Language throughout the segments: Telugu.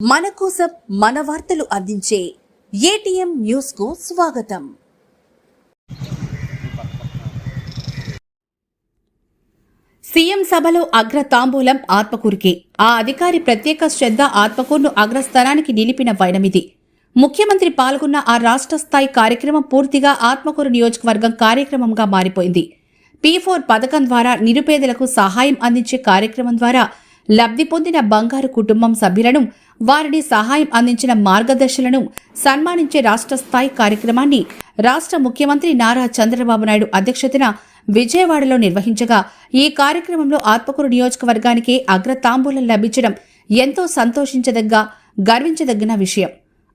మన కోసం మన వార్తలు అందించే ఏటీఎం న్యూస్కు స్వాగతం. సీఎం సభలో అగ్ర తాంబూలం ఆత్మకూరుకే. ఆ అధికారి ప్రత్యేక శ్రద్ధ ఆత్మకూరును అగ్రస్థానానికి నిలిపిన వైనమిది ముఖ్యమంత్రి పాల్గొన్న ఆ రాష్ట్ర స్థాయి కార్యక్రమం పూర్తిగా ఆత్మకూరు నియోజకవర్గం కార్యక్రమంగా మారిపోయింది. పీ ఫోర్ పథకం ద్వారా నిరుపేదలకు సహాయం అందించే కార్యక్రమం ద్వారా లబ్ధి పొందిన బంగారు కుటుంబం సభ్యులను వారిని సహాయం అందించిన మార్గదర్శులను సన్మానించే రాష్ట్ర స్థాయి కార్యక్రమాన్ని రాష్ట్ర ముఖ్యమంత్రి నారా చంద్రబాబు నాయుడు అధ్యక్షతన విజయవాడలో నిర్వహించగా ఈ కార్యక్రమంలో ఆత్మకూరు నియోజకవర్గానికి అగ్రతాంబూలం లభించడం ఎంతో సంతోషించదగ్గ గర్వించదగిన విషయం.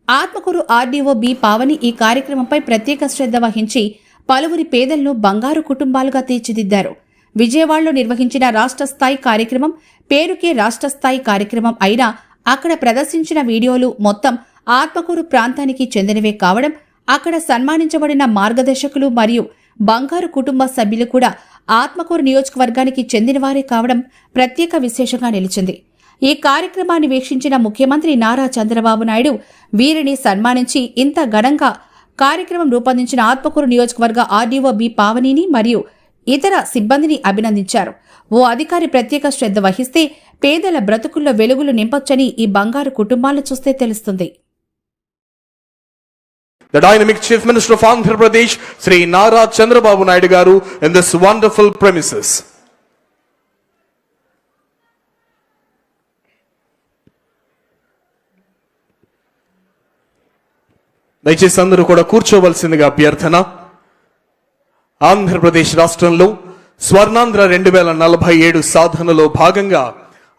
ఆత్మకూరు ఆర్డీఓ బి పావని ఈ కార్యక్రమంపై ప్రత్యేక శ్రద్ధ వహించి పలువురి పేదలను బంగారు కుటుంబాలుగా తీర్చిదిద్దారు. విజయవాడలో నిర్వహించిన రాష్ట్ర స్థాయి కార్యక్రమం పేరుకే రాష్ట్ర స్థాయి కార్యక్రమం అయినా అక్కడ ప్రదర్శించిన వీడియోలు మొత్తం ఆత్మకూరు ప్రాంతానికి చెందినవే కావడం అక్కడ సన్మానించబడిన మార్గదర్శకులు మరియు బంగారు కుటుంబ సభ్యులు కూడా ఆత్మకూరు నియోజకవర్గానికి చెందినవారే కావడం ప్రత్యేక విశేషంగా నిలిచింది. ఈ కార్యక్రమాన్ని వీక్షించిన ముఖ్యమంత్రి నారా చంద్రబాబు నాయుడు వీరిని సన్మానించి ఇంత ఘనంగా కార్యక్రమం రూపొందించిన ఆత్మకూరు నియోజకవర్గ ఆర్డీఓ బి పావనిని మరియు ఇతర సిబ్బందిని అభినందించారు ఓ అధికారి ప్రత్యేక శ్రద్ధ వహిస్తే పేదల బ్రతుకుల్లో వెలుగులు నింపొచ్చని ఈ బంగారు కుటుంబాలను చూస్తే తెలుస్తుంది the dynamic Chief Minister of Andhra Pradesh, Sri Nara Chandrababu Naidu Garu, in this wonderful premises. దయచేసి అందరూ కూడా కూర్చోవలసిందిగా అభ్యర్థన. ఆంధ్రప్రదేశ్ రాష్ట్రంలో స్వర్ణాంధ్ర రెండు వేల నలభై ఏడు సాధనలో భాగంగా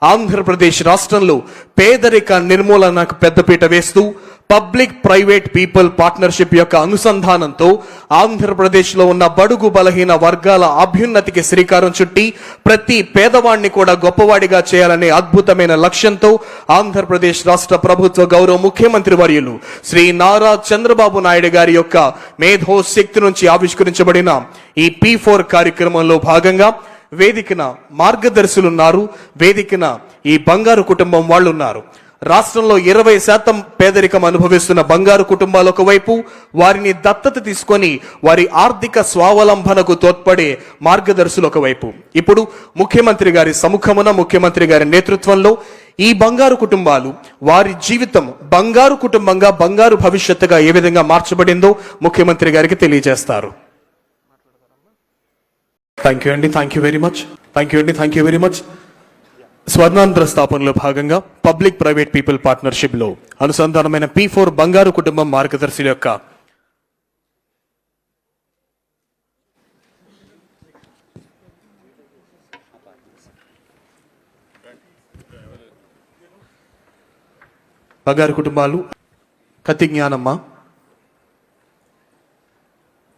ఆంధ్రప్రదేశ్ రాష్ట్రంలో పేదరిక నిర్మూలనకు పెద్దపీట వేస్తూ పబ్లిక్ ప్రైవేట్ పీపుల్ పార్ట్నర్షిప్ యొక్క అనుసంధానంతో ఆంధ్రప్రదేశ్లో ఉన్న బడుగు బలహీన వర్గాల అభ్యున్నతికి శ్రీకారం చుట్టి ప్రతి పేదవాడిని కూడా గొప్పవాడిగా చేయాలనే అద్భుతమైన లక్ష్యంతో ఆంధ్రప్రదేశ్ రాష్ట్ర ప్రభుత్వ గౌరవ ముఖ్యమంత్రి వర్యులు శ్రీ నారా చంద్రబాబు నాయుడు గారి యొక్క మేధో శక్తి నుంచి ఆవిష్కరించబడిన ఈ పీ ఫోర్ కార్యక్రమంలో భాగంగా వేదికన మార్గదర్శులున్నారు. వేదికన ఈ బంగారు కుటుంబం వాళ్ళు ఉన్నారు రాష్ట్రంలో ఇరవై శాతం పేదరికం అనుభవిస్తున్న బంగారు కుటుంబాలు ఒకవైపు వారిని దత్తత తీసుకొని వారి ఆర్థిక స్వావలంబనకు తోడ్పడే మార్గదర్శులు ఒకవైపు. ఇప్పుడు ముఖ్యమంత్రి గారి సముఖమున ముఖ్యమంత్రి గారి నేతృత్వంలో ఈ బంగారు కుటుంబాలు వారి జీవితం బంగారు కుటుంబంగా బంగారు భవిష్యత్తుగా ఏ విధంగా మార్చబడిందో ముఖ్యమంత్రి గారికి తెలియజేస్తారు. థ్యాంక్ యూ అండి thank you very much thank you అండి thank you very much Swarnandhra స్థాపనలో భాగంగా పబ్లిక్ ప్రైవేట్ పీపుల్ పార్ట్నర్షిప్లో అనుసంధానమైన పీ ఫోర్ బంగారు కుటుంబం మార్గదర్శుల యొక్క బంగారు కుటుంబాలు Katti Gnanamma.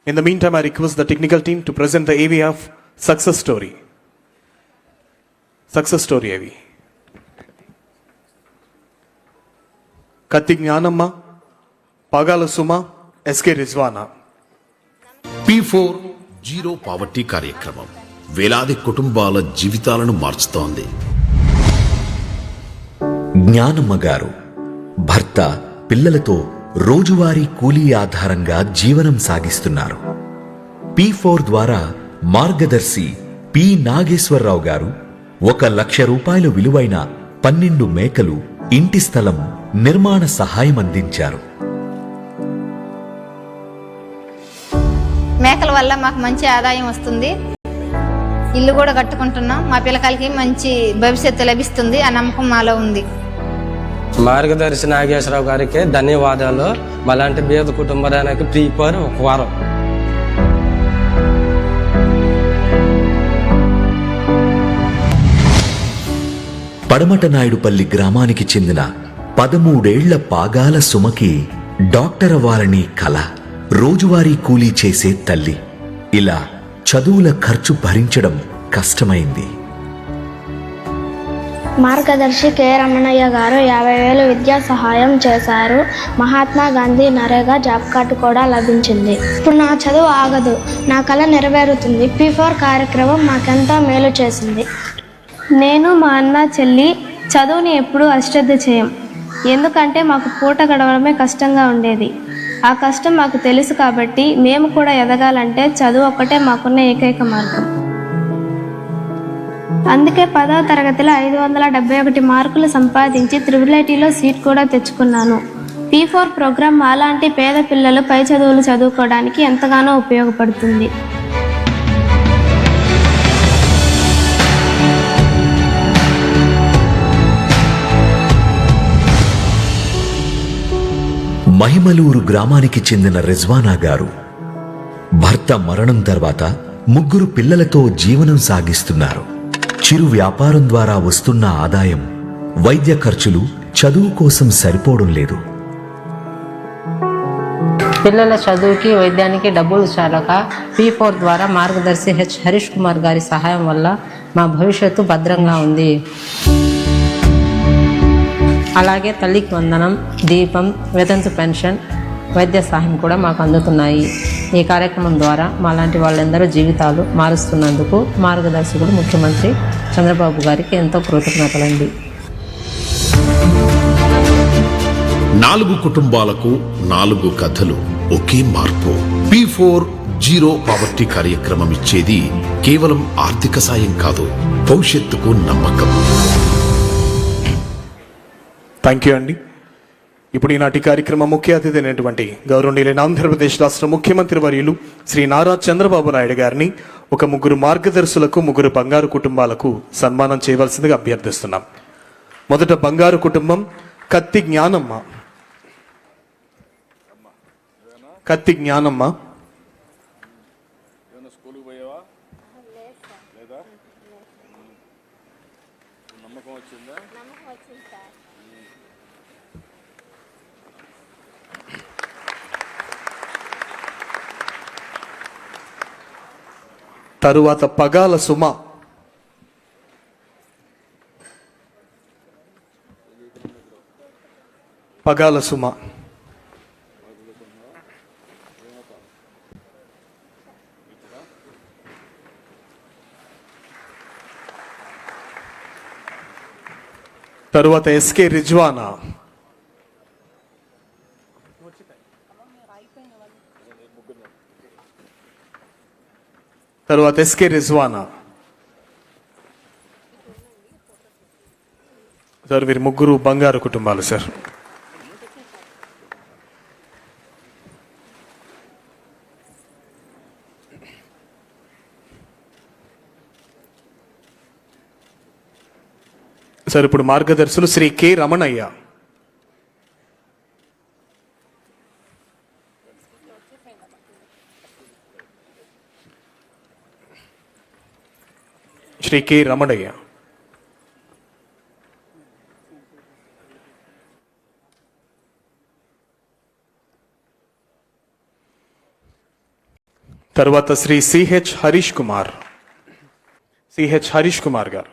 In the mean time I request the technical team to present the AV of success story Success story AV. Katti Gnanamma Pagala Suma SK Rizwana. P four zero poverty కార్యక్రమం. వేలాది కుటుంబాల జీవితాలను మార్చుతోంది. జ్ఞానమ్మ గారు భర్త పిల్లలతో రోజువారీ కూలీ ఆధారంగా జీవనం సాగిస్తున్నారు. పి ఫోర్ ద్వారా మార్గదర్శి పి నాగేశ్వరరావు గారు ఒక లక్ష రూపాయలు విలువైన పన్నెండు మేకలు ఇంటి స్థలం నిర్మాణ సహాయం అందించారు. మేకల వల్ల మాకు మంచి ఆదాయం వస్తుంది. ఇల్లు కూడా కట్టుకుంటున్నాం. మా పిల్లకాయలకి మంచి భవిష్యత్తు లభిస్తుంది ఆ నమ్మకం మాలో ఉంది. మార్గదర్శి నాగేశ్వరరావు గారికి ధన్యవాదాలు. మలాంటి బీద కుటుంబానికి ప్రీపర్ ఒక వారం. పడమటనాయుడుపల్లి గ్రామానికి చెందిన పదమూడేళ్ళ పాగాల సుమకి డాక్టర్ అవ్వాలని కల. రోజువారీ కూలీ చేసే తల్లి. ఇలా చదువుల ఖర్చు భరించడం కష్టమైంది. మార్గదర్శి కె. రమణయ్య గారు యాభై వేలు విద్యా సహాయం చేశారు. Mahatma Gandhi NREGA job card కూడా లభించింది. ఇప్పుడు నా చదువు ఆగదు. నా కళ నెరవేరుతుంది. పీ ఫోర్ కార్యక్రమం మాకెంతో మేలు చేసింది. నేను మా అన్న చెల్లి చదువుని ఎప్పుడూ అశ్రద్ధ చేయం. ఎందుకంటే మాకు పూట గడవడమే కష్టంగా ఉండేది. ఆ కష్టం మాకు తెలుసు కాబట్టి మేము కూడా ఎదగాలంటే చదువు ఒక్కటే మాకున్న ఏకైక మార్గం. అందుకే పదవ తరగతిలో ఐదు వందల డెబ్బై ఒకటి మార్కులు సంపాదించి త్రిబుల్ ఐటీలో సీట్ కూడా తెచ్చుకున్నాను. పీ ఫోర్ ప్రోగ్రామ్ అలాంటి పేద పిల్లలు పై చదువులు చదువుకోవడానికి ఎంతగానో ఉపయోగపడుతుంది. మహిమలూరు గ్రామానికి చెందిన రిజ్వానా గారు. భర్త మరణం తర్వాత ముగ్గురు పిల్లలతో జీవనం సాగిస్తున్నారు. చిరు వ్యాపారం ద్వారా వస్తున్న ఆదాయం వైద్య ఖర్చులు చదువు కోసం సరిపోవడం లేదు. పిల్లల చదువుకి వైద్యానికి డబ్బులు చాలక పీ ఫోర్ ద్వారా మార్గదర్శి హెచ్ హరీష్ కుమార్ గారి సహాయం వల్ల మా భవిష్యత్తు భద్రంగా ఉంది. అలాగే తల్లికి వందనం దీపం వితంతు పెన్షన్ వైద్య సహాయం కూడా మాకు అందుతున్నాయి. ఈ కార్యక్రమం ద్వారా మాలాంటి వాళ్ళందరూ జీవితాలు మారుస్తున్నందుకు మార్గదర్శకుడు ముఖ్యమంత్రి చంద్రబాబు గారికి ఎంతో కృతజ్ఞతలండి. నాలుగు కుటుంబాలకు నాలుగు కథలు ఒకే మార్పు. పి ఫోర్ జీరో పావర్టీ కార్యక్రమం ఇచ్చేది కేవలం ఆర్థిక సాయం కాదు భవిష్యత్తుకు నమ్మకం. థ్యాంక్ యూ అండి ఇప్పుడు ఈనాటి కార్యక్రమ ముఖ్య అతిథి అయినటువంటి గౌరవనీయులైన ఆంధ్రప్రదేశ్ రాష్ట్ర ముఖ్యమంత్రి వర్యులు శ్రీ నారా చంద్రబాబు నాయుడు గారిని ఒక ముగ్గురు మార్గదర్శులకు ముగ్గురు బంగారు కుటుంబాలకు సన్మానం చేయవలసిందిగా అభ్యర్థిస్తున్నాం. మొదట బంగారు కుటుంబం కత్తి జ్ఞానమ్మ. కత్తి జ్ఞానమ్మ. తరువాత పగాల సుమ. పగాల సుమ. తరువాత ఎస్కే రిజ్వానా. తర్వాత ఎస్కే రిజ్వానా సార్ వీరి ముగ్గురు బంగారు కుటుంబాలు సార్ సార్ ఇప్పుడు మార్గదర్శులు శ్రీ కె రమణయ్య. శ్రీ కె రమణయ్య తర్వాత శ్రీ సిహెచ్ హరీష్ కుమార్ సిహెచ్ హరీష్ కుమార్ గారు